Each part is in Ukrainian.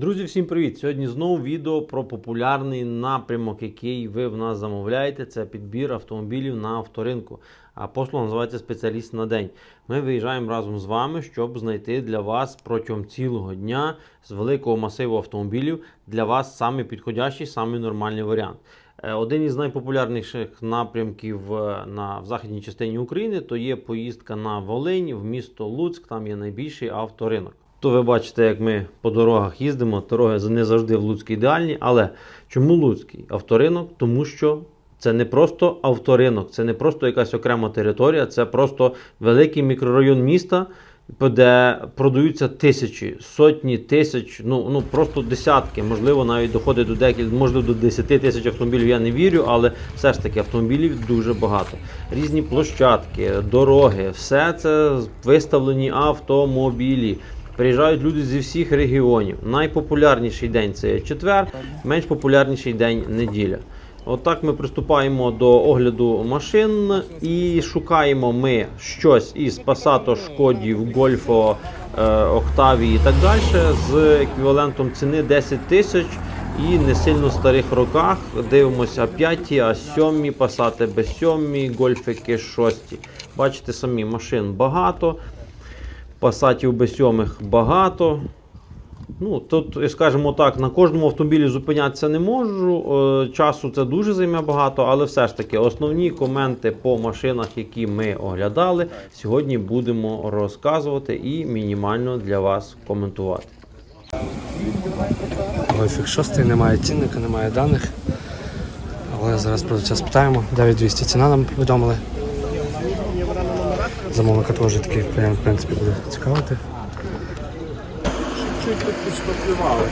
Друзі, всім привіт! Сьогодні знову відео про популярний напрямок, який ви в нас замовляєте. Це підбір автомобілів на авторинку. А послуга називається спеціаліст на день. Ми виїжджаємо разом з вами, щоб знайти для вас протягом цілого дня з великого масиву автомобілів для вас саме підходящий, саме нормальний варіант. Е, Один із найпопулярніших напрямків е, на в західній частині України то є поїздка на Волинь в місто Луцьк. Там є найбільший авторинок. То ви бачите, як ми по дорогах їздимо. Дороги не завжди в Луцькій ідеальні. Але чому Луцький авторинок? Тому що це не просто авторинок, це не просто якась окрема територія, це просто великий мікрорайон міста, де продаються тисячі, сотні тисяч, ну, ну просто десятки, можливо, навіть доходить до декілька, можливо, до 10 тисяч автомобілів. Я не вірю, але все ж таки автомобілів дуже багато. Різні площадки, дороги, все це виставлені автомобілі. Приїжджають люди зі всіх регіонів. Найпопулярніший день це четвер, менш популярніший день неділя. Отак ми приступаємо до огляду машин і шукаємо ми щось із Passat, Шкодів, Гольфо, е, Октавії і так далі з еквівалентом ціни 10 тисяч і не сильно старих роках. Дивимося 5, а 7, Passat B7, Гольфики 6. Бачите самі, машин багато. Пасатів B7 багато. Ну, тут, скажімо так, на кожному автомобілі зупинятися не можу. Е, Часу це дуже займе багато, але все ж таки основні коменти по машинах, які ми оглядали, сьогодні будемо розказувати і мінімально для вас коментувати. Гольфік 6 немає цінника, немає даних. Але зараз продавця спитаємо. 9200 ціна нам повідомили. Замовника теж такий прям в принципі, буде цікавити. Чуть тут підшпаклювали.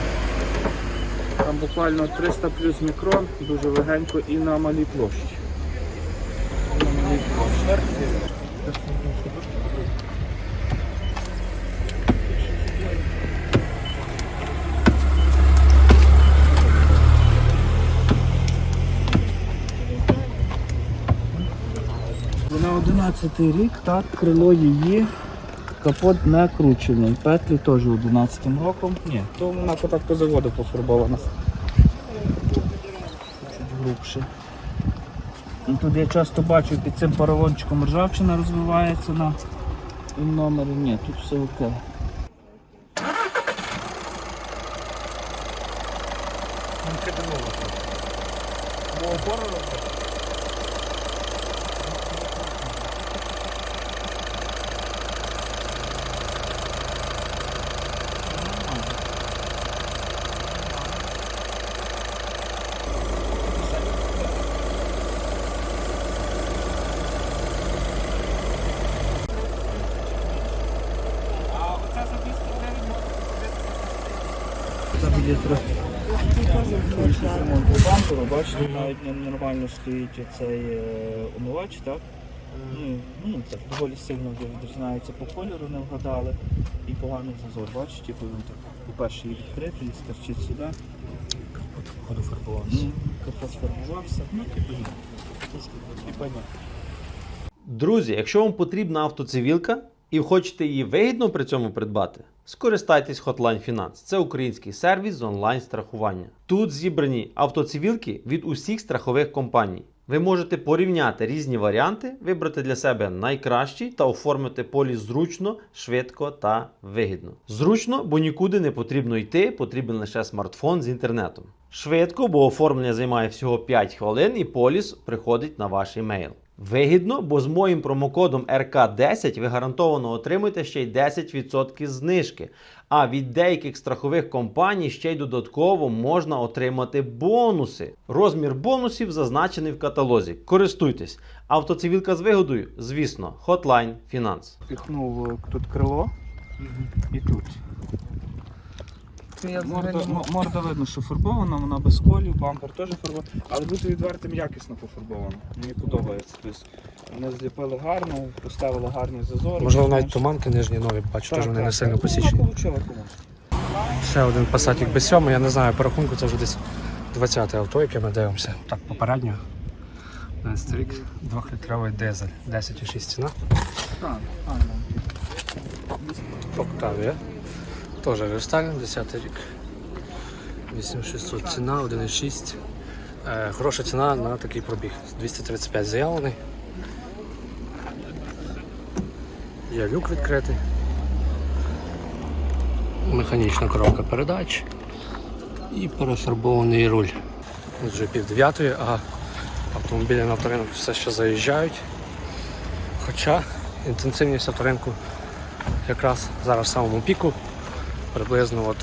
Там буквально 300 плюс мікрон, дуже легенько і на малій площі. На малій площі. Вона 11 рік, так, крило її. Капот не кручений. Петлі теж 11 роком. Ні, то вона так по заводу пофарбована. Чуть грубше. І Тут я часто бачу під цим поролончиком ржавчина розвивається на номері. Ні, тут все окей. Там є трохи бамперу, бачите, навіть нормально стоїть оцей е, умивач, так? Ну, ну, так доволі сильно вже відрізняється по кольору, не вгадали. І поганий зазор, бачите, типу він так, по-перше, і відкритий, і стерчить сюди. Ходу фарбувався. Ну, капот сформувався, ну і понятно. Друзі, якщо вам потрібна автоцивілка і хочете її вигідно при цьому придбати, скористайтесь Hotline Finance. Це український сервіс з онлайн страхування. Тут зібрані автоцивілки від усіх страхових компаній. Ви можете порівняти різні варіанти, вибрати для себе найкращий та оформити поліс зручно, швидко та вигідно. Зручно, бо нікуди не потрібно йти, потрібен лише смартфон з інтернетом. Швидко, бо оформлення займає всього 5 хвилин і поліс приходить на ваш емейл. Вигідно, бо з моїм промокодом РК10 ви гарантовано отримаєте ще й 10% знижки. А від деяких страхових компаній ще й додатково можна отримати бонуси. Розмір бонусів зазначений в каталозі. Користуйтесь. Автоцивілка з вигодою, звісно, Hotline Finance. Піхнув тут крило і тут. Морда, м- морда видно, що фарбована, вона без колів, бампер теж фарбований, але бути відвертим якісно пофарбовано. Мені подобається. Тобто вони зліпили гарно, поставили гарні зазори. Можливо, навіть туманки нижні нові, бачу, теж вони так, не сильно так. посічені. Ну, комусь. Ще один Passat B7, я не знаю, по рахунку це вже десь 20 те авто, яке ми дивимося. Так, попередньо. 11 рік, 2-літровий дизель, 10,6 ціна. Так. Октавія. Теж рестайлінг, 10 рік. 8600 ціна, 1,6. Е, хороша ціна на такий пробіг. 235 заявлений. Є люк відкритий. Механічна коробка передач і перефарбований руль. От Вже пів дев'ятої, а автомобілі на авторинок все ще заїжджають. Хоча інтенсивність авторинку якраз зараз в самому піку, приблизно от,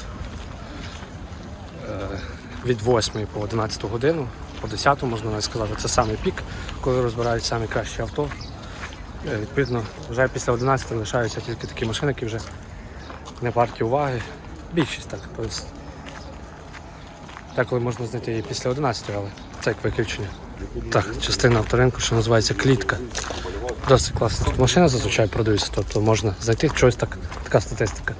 е, від 8 по 11 годину, по 10 можна навіть сказати, це самий пік, коли розбирають самі кращі авто. Е, Відповідно, вже після 11 лишаються тільки такі машини, які вже не варті уваги. Більшість так. Тобто, Деколи можна знайти її після 11, але це як виключення. Так, частина авторинку, що називається клітка. Досить класна тут машина зазвичай продаються, тобто можна знайти щось так, така статистика.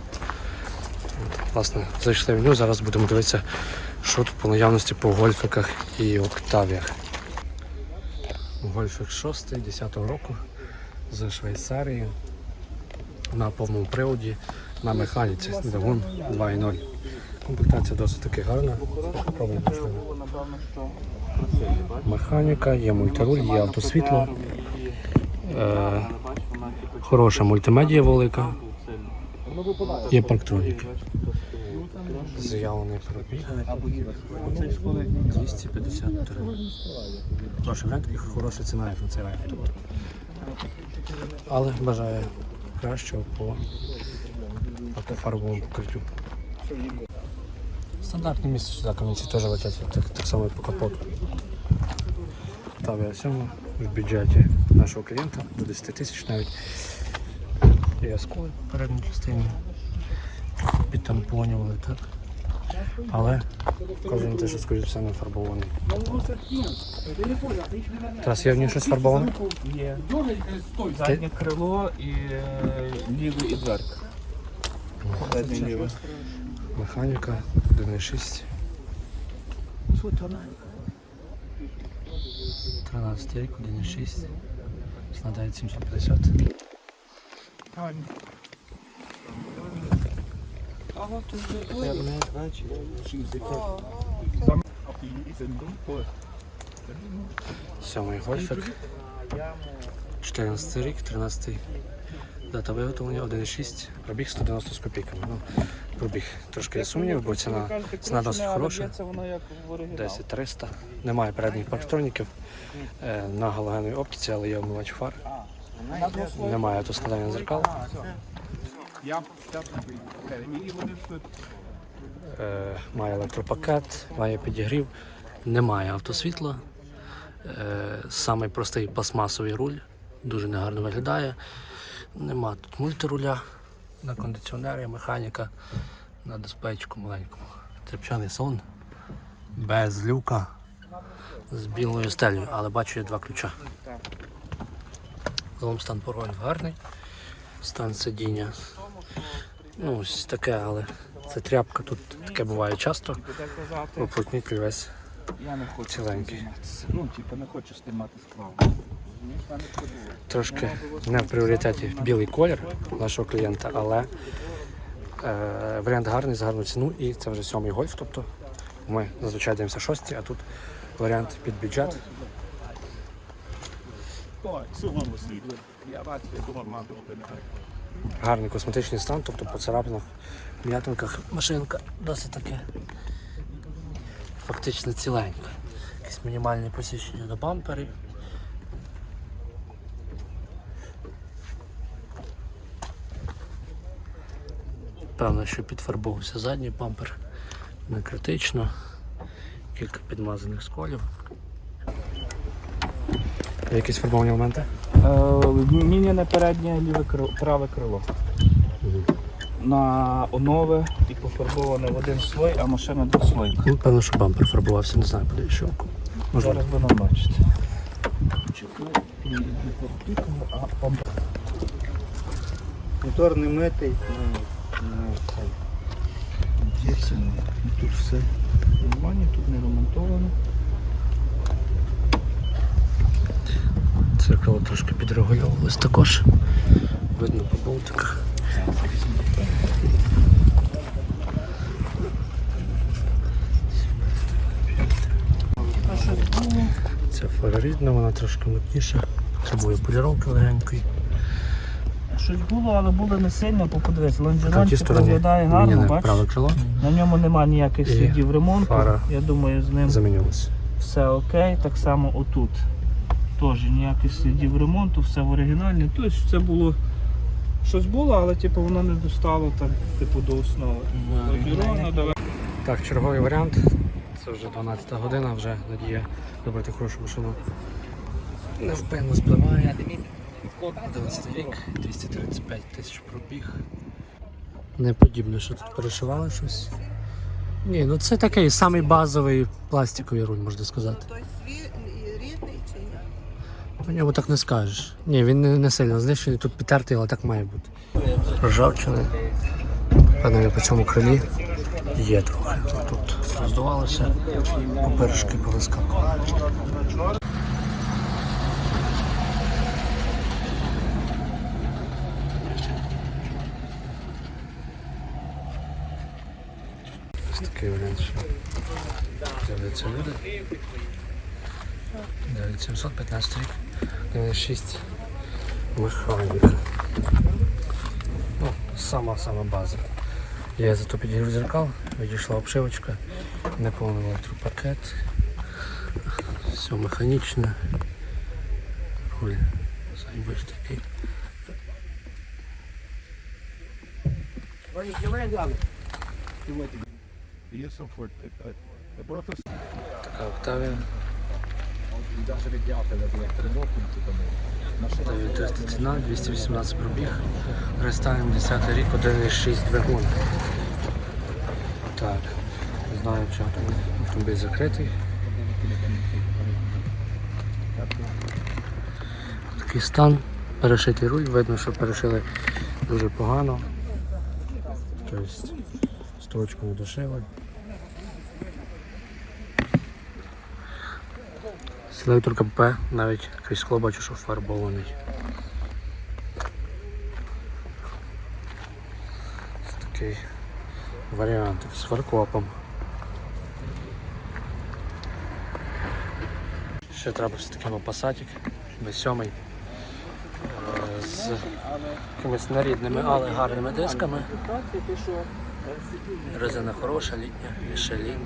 Власне, зайшли в нього, зараз будемо дивитися, що тут по наявності по гольфиках і октавіях. Гольфик 6 10 року з Швейцарії на повному приводі на механіці. Двигун 2.0. Комплектація досить таки гарна. Механіка, є мультируль, є автосвітло. Е, хороша мультимедія велика. Є парктроніки. Заявлений пробіг. 253. Хороший варіант і хороша ціна як на цей варіант. Але бажаю кращого по автофарбовому покриттю. Стандартне місце сюди камінці теж летять, так, так само і по капоту. Тавія 7 в бюджеті нашого клієнта до 10 тисяч навіть. Є сколи в передній частині. Підтампонювали, так. Але кожен те, що скоріше все не фарбований. Зараз є в ній щось фарбоване? є заднє крило і е, лівий і дверка. Заднє ліве. Механіка 1.6. 13 рік, 1.6. Складає 750. Сьомий гольфик. 14 рік, 13 дата виготовлення 1.6, пробіг 190 з копійками. Ну, пробіг трошки є сумнів, бо ціна, ціна досить хороша. Це воно як в оригіналі. 10 300. Немає передніх парктроніків е, на галогеновій оптиці, але є омивач фар. Немає складання зеркал. Е, має електропакет, має підігрів, немає автосвітла. Е, самий простий пластмасовий руль, дуже негарно виглядає. Нема тут мультируля, на кондиціонері, механіка, на дисплейчику маленькому. Трепчаний сон без люка з білою стелею, але бачу є два ключа. Загалом стан порогів гарний, стан сидіння. Ну, ось таке, але це тряпка, тут таке буває часто. Оплотнітель весь я не хочу ціленький. Ну, типу, не хочу з справу. Трошки не в пріоритеті білий колір нашого клієнта, але е, варіант гарний за гарну ціну і це вже сьомий гольф. Тобто ми зазвичай дивимося шостий, а тут варіант під бюджет. Гарний косметичний стан, тобто по царапинах, м'ятинках машинка досить таке фактично ціленька. Якісь мінімальні посічення до бамперів. Певно, що підфарбовувався задній бампер. Не критично. Кілька підмазаних сколів. Якісь фарбовані моменти? Е, Міняне переднє ліве крило, праве крило. На онове і пофарбоване в один слой, а машина двослойка. Ну, певно, що бампер фарбувався, не знаю, щелку. Можливо. Зараз ви нам бачите. Мотор не митий. Тут все нормально, тут не ремонтовано. Церкало трошки підрегульовувалось також. Видно по болтиках. Це фара рідна, вона трошки мутніша, потребує поліровки легенької. Щось було, але було не сильно, подивись, лонжерончик виглядає гарно, бачиш? На ньому немає ніяких слідів ремонту. Фара Я думаю, з ним замінилась. все окей, так само отут. Теж ніяких слідів ремонту, все в оригіналі. Тобто це було. Щось було, але типу, воно не достало так, типу, до основи. Лонжерона. Так, черговий варіант. Це вже 12 година, вже надія вибрати хорошу машину. Невпинно спливає. 11 рік, 235 тисяч пробіг. Не подібно, що тут перешивали щось. Ні, ну це такий самий базовий пластиковий руль, можна сказати. Той свій рідний чи ні? По ньому так не скажеш. Ні, він не, не сильно знищений, тут підтертий, але так має бути. Ржавчини. Певно, по цьому крилі є трохи. Тут роздувалося, поперешки повискакували. Ось такий варіант, що з'являються люди. 9715 рік, 96 механіка. Ну, сама-сама база. Я зато підігрів зеркал, відійшла обшивочка, неповний електропакет. Все механічне. Руль зайбиш такий. Є комфорт. Це просто Така Октавія. 9300 ціна, 218 пробіг. Рестайлінг 10 рік, 1,6 двигун. Так, не знаю, чи там автомобіль закритий. Такий стан, перешитий руль, видно, що перешили дуже погано. Тобто строчку дошили. Селекторка П, навіть крізь скло бачу, що фарбований. Це такий варіант з фаркопом. Ще треба все такий пасатик, B7 е, з якимись нерідними, але гарними дисками. Резина хороша, літня, Мішелін.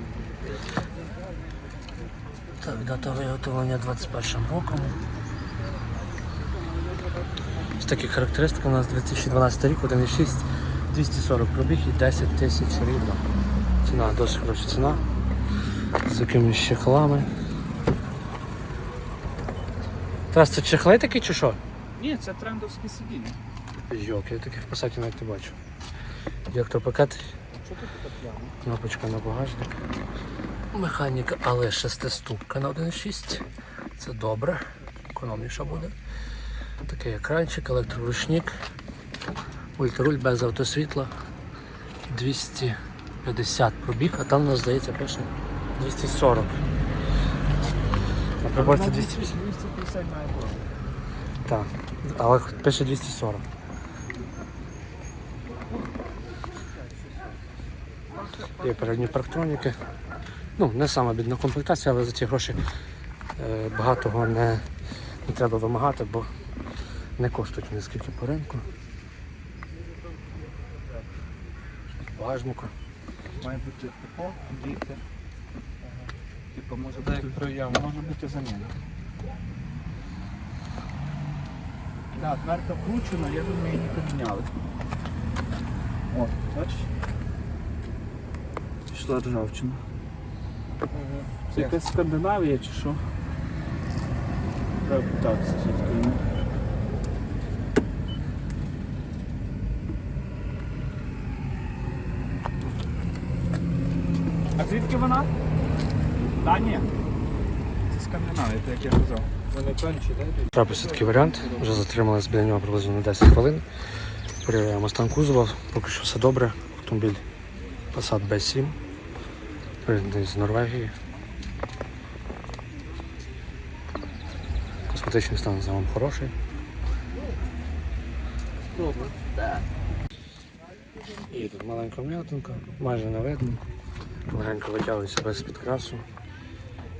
Так, дата виготовлення 21 роком. Ось такі характеристики у нас 2012 рік, 1,6, 240 пробіг і 10 тисяч рівно. Ціна, досить хороша ціна. З якимись чехлами. Тарас, це чехли такі чи що? Ні, це трендовське сидіння. Йок, я таких в пасаті навіть не бачу. Тут таке п'яне? кнопочка на багажник. Механіка, але шестиступка на 1.6. Це добре. Економніше буде. Такий екранчик, електроручник. Ультраруль без автосвітла. 250 пробіг, а там у нас здається пише 240. На приборці 250. 250 має бути. Так, але пише 240. Є передні парктроніки. Ну, не сама бідна комплектація, але за ці гроші е, багатого не, не треба вимагати, бо не коштують вони скільки по ринку. В Багажнику. Має бути тако, діти. Типу, може бути прояв, може бути заміна. Так, дверка вкручена, я думаю, її поміняли. О, бачиш? Пішла ржавчина. Це якась Скандинавія чи що? Так, так, це все-таки. ну. А звідки вона? Данія. Це Скандинавія, так як я казав. Трапився такий варіант, вже затрималися біля нього приблизно на 10 хвилин. Перевіряємо стан кузова, поки що все добре. Автомобіль Passat B7, з Норвегії. Косметичний стан загалом хороший. І тут маленька м'ятинка, майже не видно. Легенько витягується без підкрасу.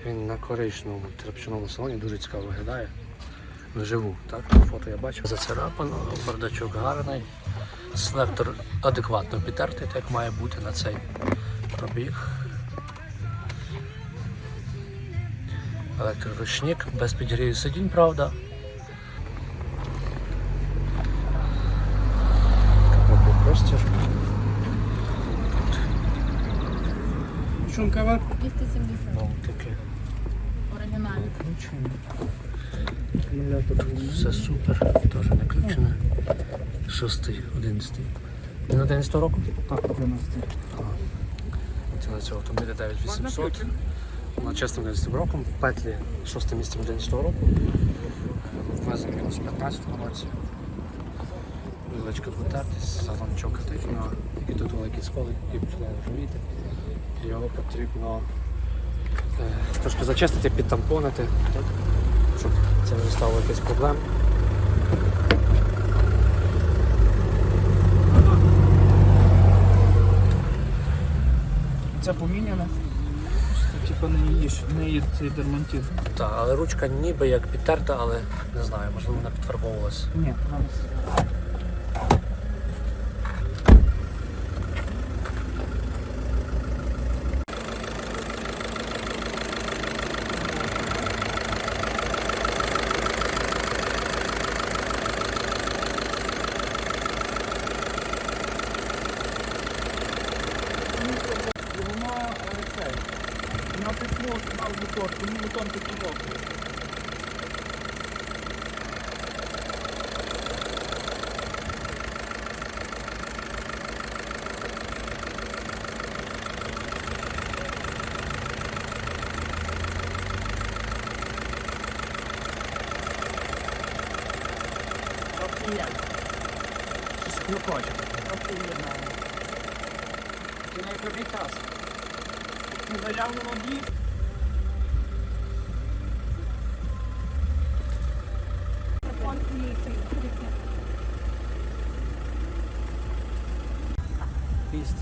Він на коричневому тряпчаному салоні дуже цікаво виглядає. Вживу, так? Фото я бачив. Зацарапано, бардачок гарний. Селектор адекватно підтертий, так має бути на цей пробіг. Електроручник, без підігрівів сидінь, правда. Простір. Шункова? 270 Болтики. оригінальний. Все супер, теж не включене. Шостий, одинадцятий. Він 11 року? Так, 11. Ціна цього автомобіля 9800. На чесним 11 роком. в Петлі 6 місце 11 року. Везли мінус 15 році. Вилочка потертість, салончок критично, які тут великі сколи, які починає ржавіти. Його потрібно е, трошки зачистити, підтампонити, щоб це не стало якихось проблем. Це поміняне. Типу не їж, не є цей дермантин. Так, але ручка ніби як підтерта, але не знаю, можливо вона підфарбовувалась. Ні, вона Воно Щось клюкоче. Ти не пробіг час. Не заляв на воді. Пістець.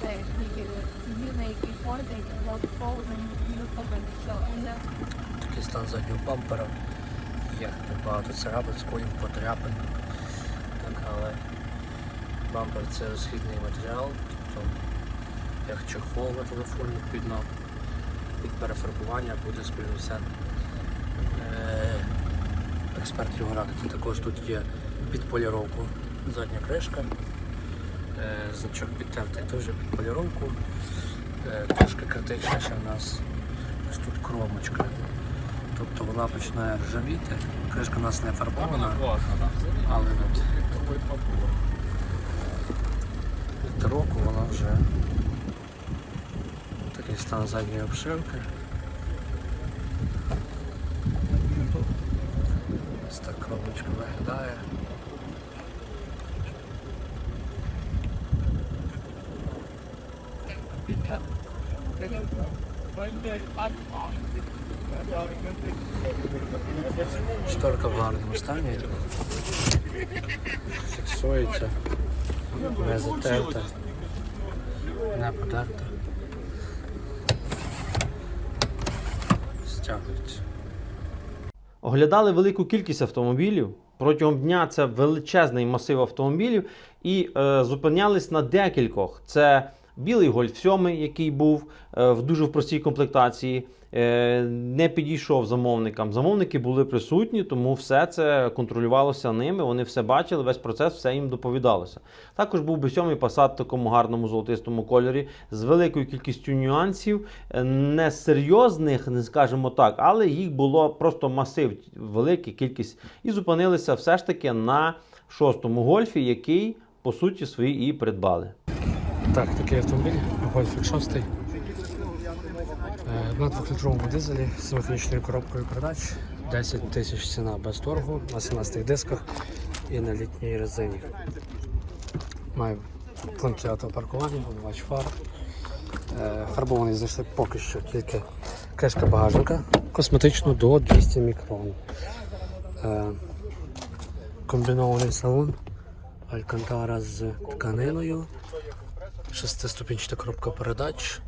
Це тільки єдиний який ходить, лотоповний, люковий, що не Такий стан заднього бампера. Є багато царапин, сколів, подряпин. Так, але бампер це розхідний матеріал, тобто як чехол на телефоні відповідно під перефарбування буде все. Е, Експерт його радить. Також тут є під поліровку задня кришка. Е, Значок підтертий теж під поліровку. Е, Трошки критичніше в нас ось тут кромочка. Тобто вона починає ржавіти. Кришка у нас не фарбована, але від, від року вона вже такий стан задньої обшивки. Ось так кромочка виглядає. Шторка в гарному стані. Фіксується, не затерта, не подерта. Стягується. Оглядали велику кількість автомобілів. Протягом дня це величезний масив автомобілів і е, зупинялись на декількох. Це білий Гольф 7, який був е, в дуже в простій комплектації, е, не підійшов замовникам. Замовники були присутні, тому все це контролювалося ними. Вони все бачили, весь процес, все їм доповідалося. Також був би сьомий Passat в такому гарному золотистому кольорі з великою кількістю нюансів, е, не серйозних, не скажімо так, але їх було просто масив, велика кількість. І зупинилися все ж таки на шостому гольфі, який по суті свої і придбали. Так, такий автомобіль, Golf 6. Е, На 2-літровому дизелі з механічною коробкою передач. 10 тисяч ціна без торгу на 17 дисках і на літній резині. Має пункт автопаркування, обивач фар. Е, Фарбований знайшли поки що тільки кришка багажника косметично до 200 мікрон. Е, комбінований салон. Алькантара з тканиною. Шестиступінчата коробка передач.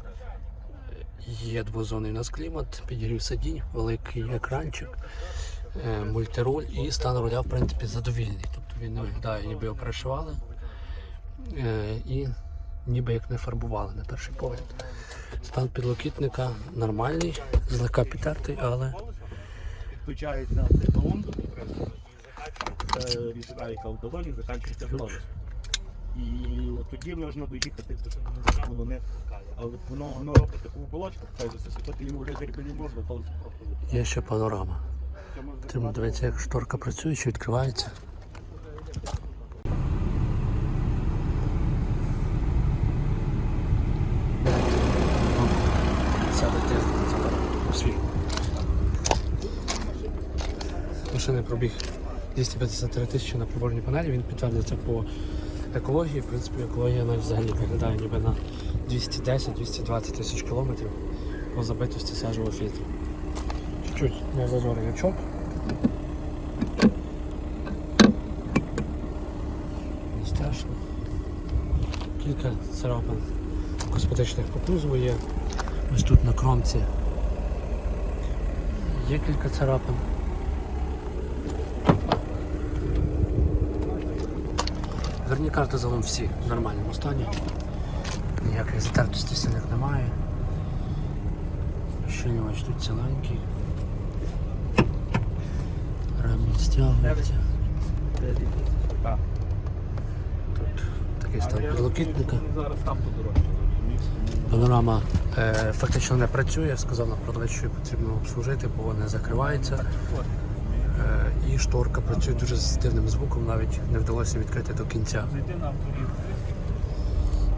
Є двозонний у нас клімат, підігрів сидінь, великий екранчик, е, мультируль і стан руля, в принципі, задовільний. Тобто він не виглядає, ніби його перешивали е, і ніби як не фарбували на перший погляд. Стан підлокітника нормальний, злегка підтертий, але Включається двигун, це відсідає в долоні, закінчується гнозис. І тоді можна доїхати, воно не спускає. Але воно, воно робить таку оболочку, кажеться, що ти йому вже зеркалі не можна, то просто є ще панорама. Треба дивитися, як шторка працює, чи відкривається. Машини пробіг 253 тисячі на приборній панелі, він підтвердиться по екології. В принципі, екологія навіть взагалі виглядає ніби на 210-220 тисяч кілометрів по забитості сажового фільтру. Чуть-чуть не зазорений чоп. Не страшно. Кілька царапин косметичних по є. Ось тут на кромці є кілька царапин. Дверні загалом всі в нормальному стані. Ніяких затертостей сильних немає. Щелювач тут ціленький. Ремінь стягується. Тут такий стан підлокітника. Панорама е, фактично не працює, сказав на продавець, що потрібно обслужити, бо не закривається. І шторка працює дуже з дивним звуком, навіть не вдалося відкрити до кінця.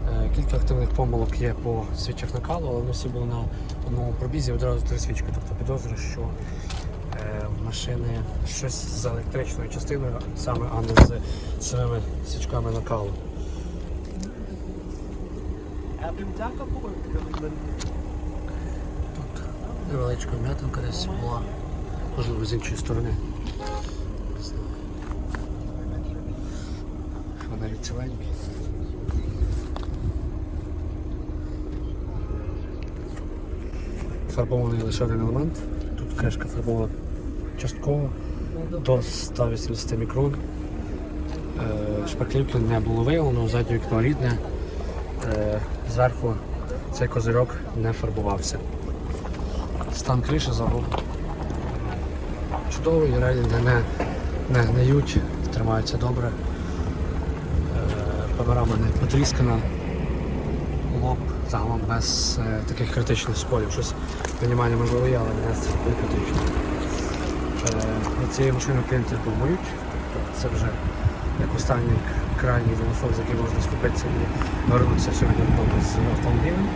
Е, Кілька активних помилок є по свічах накалу, але вони всі були на одному пробізі одразу три свічки. Тобто підозрюю, що е, в машини щось з електричною частиною, саме а не з самими свічками накалу. Тут невеличка м'ятинка десь була, можливо з іншої сторони. Не знаю. Фонарі фарбований лише один елемент. Тут кришка фарбована частково до 180 мікрон. Е, Шпаклівки не було виявлено, заднє вікно рідне. Е, Зверху цей козирьок не фарбувався. Стан криші загалом чудовий, рейлінги не, не гниють, тримаються добре. Е, мене не потріскана лоб загалом без е, таких критичних сколів. Щось мінімально можливо є, але не критично. Е, від цієї машини клієнти. Тобто це вже як останній крайній виносок, за який можна скупитися і вернутися сьогодні з автомобілем.